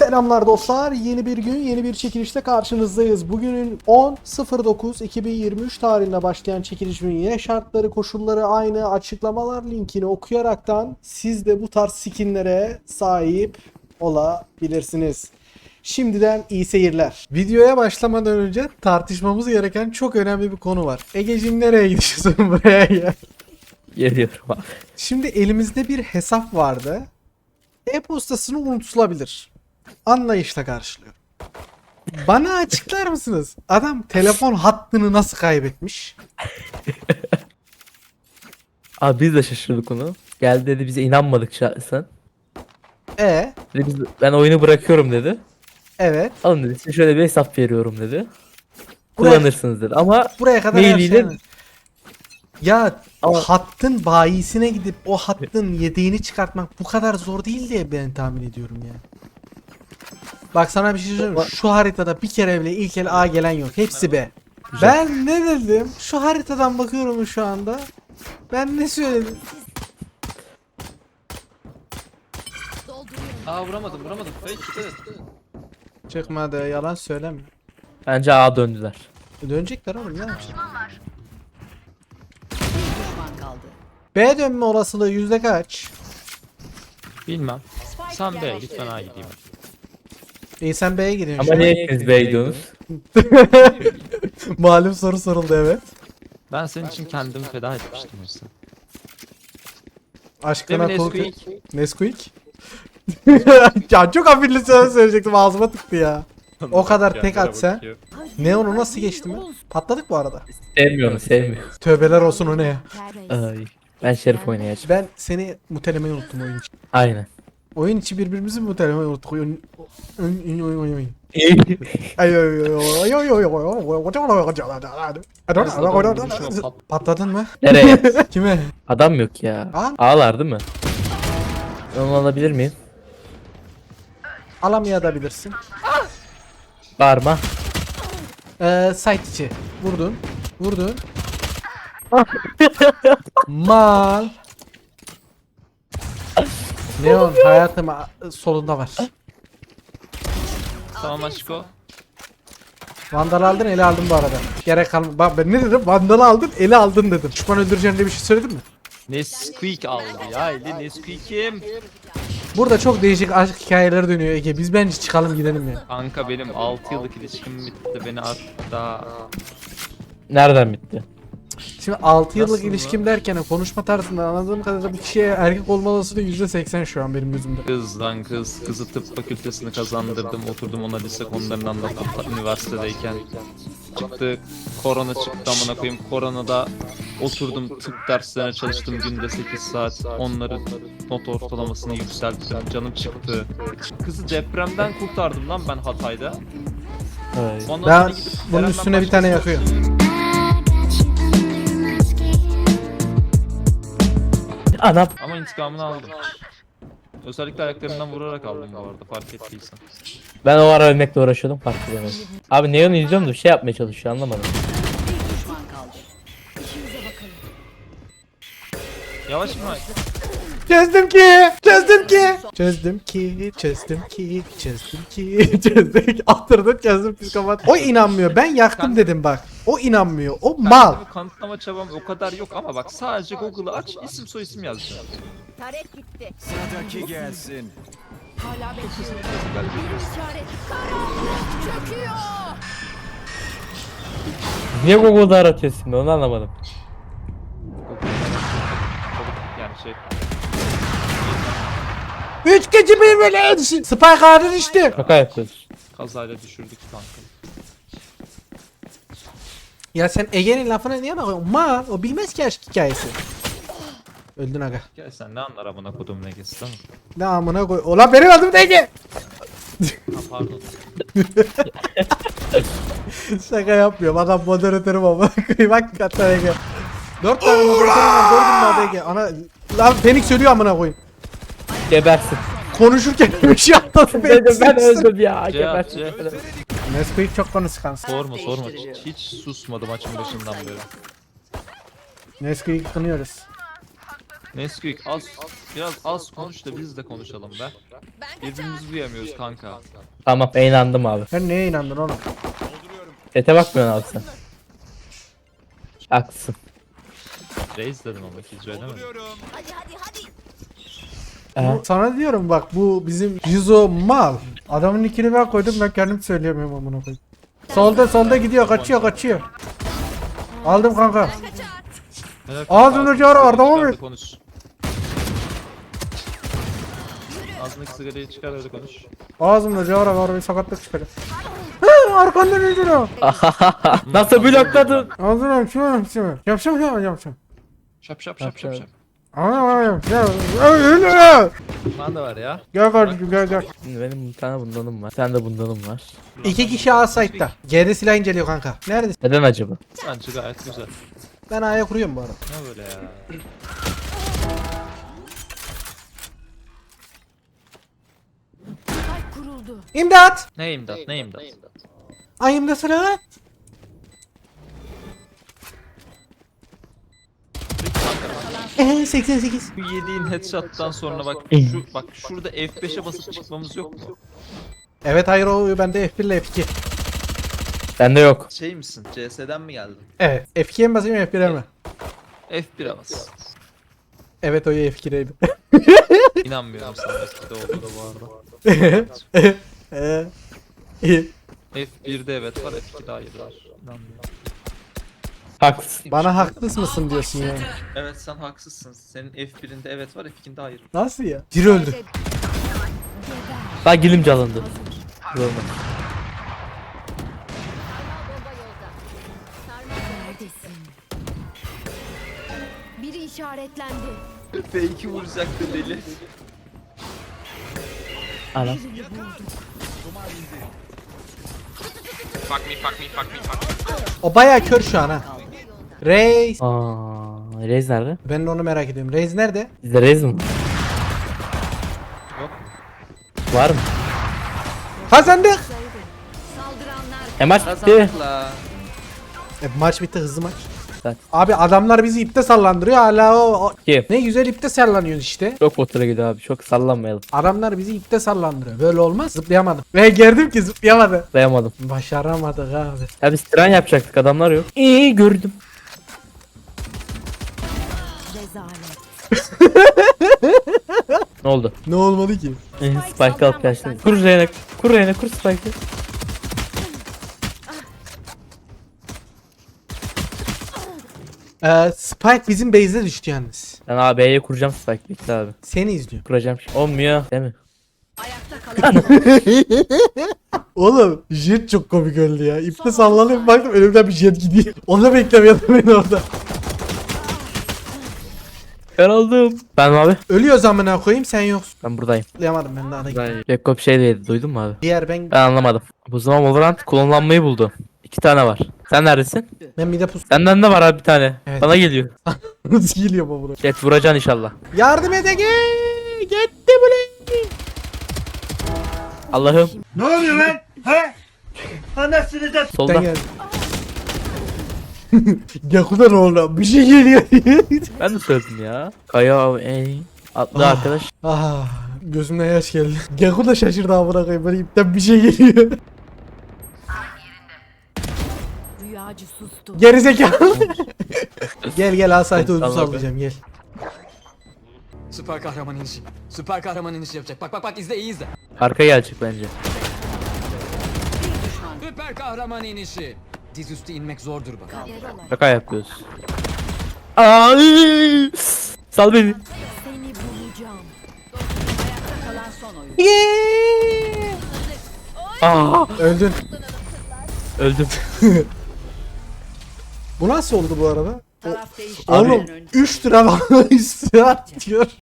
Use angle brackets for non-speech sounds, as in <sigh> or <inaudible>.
Selamlar dostlar. Yeni bir gün, yeni bir çekilişte karşınızdayız. Bugünün 10.09.2023 tarihinde başlayan çekilişin yine şartları, koşulları aynı. Açıklamalar linkini okuyaraktan siz de bu tarz skinlere sahip olabilirsiniz. Şimdiden iyi seyirler. Videoya başlamadan önce tartışmamız gereken çok önemli bir konu var. Egeciğim nereye gidiyorsun <laughs> buraya gel. Geliyorum abi. Şimdi elimizde bir hesap vardı. E-postasını unutulabilir. Anlayışla karşılıyorum. Bana açıklar mısınız? Adam telefon hattını nasıl kaybetmiş? Abi biz de şaşırdık onu. Geldi dedi bize inanmadık şahsen. E Dedi biz, ben oyunu bırakıyorum dedi. evet. Alın dedi size şöyle bir hesap veriyorum dedi. Buraya- Kullanırsınız dedi ama Buraya kadar her Mailiyle- şey. Ya Ama- hattın bayisine gidip o hattın yedeğini çıkartmak bu kadar zor değil diye ben tahmin ediyorum ya. Bak sana bir şey söyleyeyim. mi? Şu haritada bir kere bile ilk el A gelen yok. Hepsi B. Ben ne dedim? Şu haritadan bakıyorum şu anda. Ben ne söyledim? Aa vuramadım vuramadım. Et. Çıkmadı yalan söyleme. bence A döndüler. Dönecekler oğlum ne yapacak? B dönme olasılığı yüzde kaç? Bilmem. Sen be lütfen A gideyim. İyi sen B'ye gidiyorsun. Ama niye hepiniz an. <laughs> Malum soru soruldu evet. Ben senin için kendimi feda etmiştim oysa. Aşkına Değil mi kul... Nesquik? Nesquik? <laughs> ya çok hafifli söz söyleyecektim ağzıma tıktı ya. O kadar tek at sen. Neon'u nasıl geçti mi? Patladık bu arada. Sevmiyorum sevmiyorum. Tövbeler olsun o ne ya. Ay. Ben Şerif oynayacağım. Ben seni mutelemeyi unuttum oyun için. Aynen. Oyun içi birbirimizi mutelemeyi unuttuk. Oyun... Oyun... Oyun... Oyun... Oyun... Ay, ay, ay, ay, ay, ay, ay. Patladın mı? Nereye? Kime? Adam yok ya. Ağlar değil mi? Onu alabilir miyim? Alamayabilirsin. Bağırma. Ee, site içi. Vurdun. Vurdun. Mal. Neon hayatım a- solunda var. Tamam aşko. Vandal aldın eli aldın bu arada. Gerek kalmadı. Bak ben ne dedim? Vandalı aldın eli aldın dedim. Düşman öldüreceğini diye bir şey söyledin mi? Nesquik aldı ya. Eli Nesquik'im. Burada çok değişik aşk hikayeleri dönüyor Ege. Biz bence çıkalım gidelim ya. Kanka benim 6 yıllık ilişkim bitti. Beni hatta Nereden bitti? Şimdi 6 yıllık Nasıl ilişkim derken konuşma tarzında anladığım kadarıyla bir kişiye erkek olma olasılığı %80 şu an benim gözümde. kızdan kız. Kızı tıp fakültesini kazandırdım. Oturdum ona lise konularını anlattım ta- üniversitedeyken. Çıktı. Korona çıktı amına koyayım. Koronada oturdum tıp derslerine çalıştım günde 8 saat. Onların not ortalamasını yükselttim. Canım çıktı. Kızı depremden kurtardım lan ben Hatay'da. Ay. Ondan Ben gidip bunun Kerem'den üstüne bir tane yakıyorum. Anam. Ama intikamını aldım. Özellikle ayaklarından vurarak aldım bu arada fark ettiysen. Ben o ara ölmekle uğraşıyordum fark edemedim. Abi Neon'u izliyorum da bir şey yapmaya çalışıyor anlamadım. Yavaş mı? Çözdüm ki, çözdüm ki. Çözdüm ki, çözdüm ki, çözdüm ki, çözdüm ki. Attırdın <laughs> çözdüm psikopat. O inanmıyor. Ben yaktım dedim bak. O inanmıyor. O mal. Kendimi kanıtlama çabam o kadar yok ama bak sadece Google'ı aç isim soy isim yazacağım. Taret gitti. Sıradaki gelsin. Hala bekliyorum. Bir işaret. Karanlık çöküyor. Niye Google'da aratıyorsun onu anlamadım. Yani şey Üç gece bir böyle Spike ağrın işte. Şaka yapıyoruz. kazayla düşürdük kanka. Ya sen Ege'nin lafına niye bakıyorsun? Mal. O bilmez ki aşk hikayesi. Öldün aga. Gel sen ne anlar amına kodum ne geçti ama. Ne amına koy. Ulan benim adım da Ege. Ha pardon. <laughs> Şaka yapmıyorum. Adam moderatörüm ama. Bak hatta Ege. Dört tane moderatörüm var. Gördün mü abi Ege? Ana... Lan Phoenix ölüyor amına koyayım. Gebersin. Konuşurken bir şey atladı. <laughs> ben, ben öldüm ya. Gebersin. Nesquik çok konuşkan. Sorma sorma hiç susmadı maçın başından beri. Nesquik'i kınıyoruz. Nesquik az biraz az konuş da biz de konuşalım be. Birbirimizi duyamıyoruz kanka. Tamam inandım abi. Sen neye inandın oğlum? Sete bakmıyorsun abi sen. Haklısın. Reis dedim ama hiç söylemedim. Hadi hadi hadi. Ee, Sana diyorum bak bu bizim Jizo mal. Adamın ikini ben koydum ben kendim söyleyemiyorum amına koyayım. Solda solda gidiyor kaçıyor kaçıyor. Aldım kanka. Helal Ağzını kanka, Arda'ma çıkar da ver. Konuş. Ağzındaki sigarayı çıkar öyle konuş. Ağzımda cevara var bir sakatlık çıkacak. Hı, Arkandan öldürüyor. <laughs> Nasıl blokladın? Ağzını açıyor açıyor. Yapsam ya yapsam. Şap şap şap şap şap. Ya ya öyle. Bana da var ya. Gel kardeşim gel gel. Şimdi benim bir tane bundanım var. Sen de bundanım var. İki kişi A site'da. Geri silah inceliyor kanka. Neredesin? Neden acaba? Bence gayet güzel. Ben A'ya kuruyorum bu arada. Ne böyle ya? İmdat! Ne imdat ne imdat? Ay imdat sıra. Eee 88. Bu yediğin headshot'tan sonra bak şu bak şurada F5'e basıp çıkmamız yok mu? Evet hayır o bende F1 ile F2. Bende yok. Şey misin? CS'den mi geldin? Evet F2'ye mi basayım F1'e mi? F1'e bas. Evet o F2'deydi. <laughs> İnanmıyorum sana F2'de olduğuna bu arada. Eee. iyi. F1'de evet var F2'de hayır var. İnanmıyorum. Haklısın. Bana haksız mısın diyorsun ya. Evet sen haksızsın. Senin F1'inde evet var F2'de hayır. Nasıl ya? Biri öldü. Daha gilimci alındı. Sarmal neredesin? Biri işaretlendi. F2 vuracaktı deli. Anam. O baya kör şu an ha. Reis. Aa, Reis nerede? Ben de onu merak ediyorum. Reis nerede? Bizde Reis mi? Yok. Var mı? Kazandık. Saldıranlar E maç bitti. Kazandık la. E, maç bitti hızlı maç. Evet. Abi adamlar bizi ipte sallandırıyor hala o, o- Kim? ne güzel ipte sallanıyoruz işte. Çok botura gidiyor abi. Çok sallanmayalım. Adamlar bizi ipte sallandırıyor. Böyle olmaz. Zıplayamadım. Ve gerdim ki zıplayamadı. Dayamadım. Başaramadık abi. Ya biz tren yapacaktık adamlar yok. İyi gördüm. Ne oldu? Ne olmadı ki? Ee, Spike alıp kaçtım. Kur Reyna. Kur Reyna. Kur Spike'ı. Ee, Spike bizim base'e düştü yalnız. Ben AB'ye kuracağım Spike. Bekle abi. Seni izliyor. Kuracağım. şimdi. Olmuyor. Değil mi? <laughs> Oğlum jet çok komik öldü ya. İpte sallanıp baktım önümden bir jet gidiyor. Onu beklemiyordum ben orada. Ben aldım. Ben abi. Ölüyor zamana koyayım sen yoksun. Ben buradayım. Zıplayamadım ben daha da. Ben Gekko bir şey dedi. Duydun mu abi? Diğer ben Ben anlamadım. Bu zaman Valorant kullanılmayı buldu. İki tane var. Sen neredesin? ben bir de pus. Senden de var abi bir tane. Evet. Bana geliyor. <laughs> Nasıl geliyor bu buraya? Jet vuracaksın inşallah. Yardım edin. Gitti buraya. Allah'ım. Ne oluyor lan? He? Anasını da Solda. Ben geldim. <laughs> Yakuda ne oldu? Bir şey geliyor. <laughs> Ben de söyledim ya. Kaya abi ey. Atlı Ah. arkadaş. ah, gözümden yaş geldi. Yaku da şaşırdı amına koyayım. Böyle ipten bir şey geliyor. rüyacı sustu. Gerizekalı. <laughs> gel gel asayt uydu Allah sallayacağım gel. Süper kahraman inişi. Süper kahraman inişi yapacak. Bak bak bak izle iyi izle. Arka gelecek bence. Süper kahraman inişi. Dizüstü inmek zordur bak. Şaka yapıyoruz. Ay! Sal beni. Seni bulacağım. Ayakta kalan son oyun. Aa! Öldün. Öldüm. Bu nasıl oldu bu arada? Taraf Oğlum 3 lira <laughs> üstüne atıyor.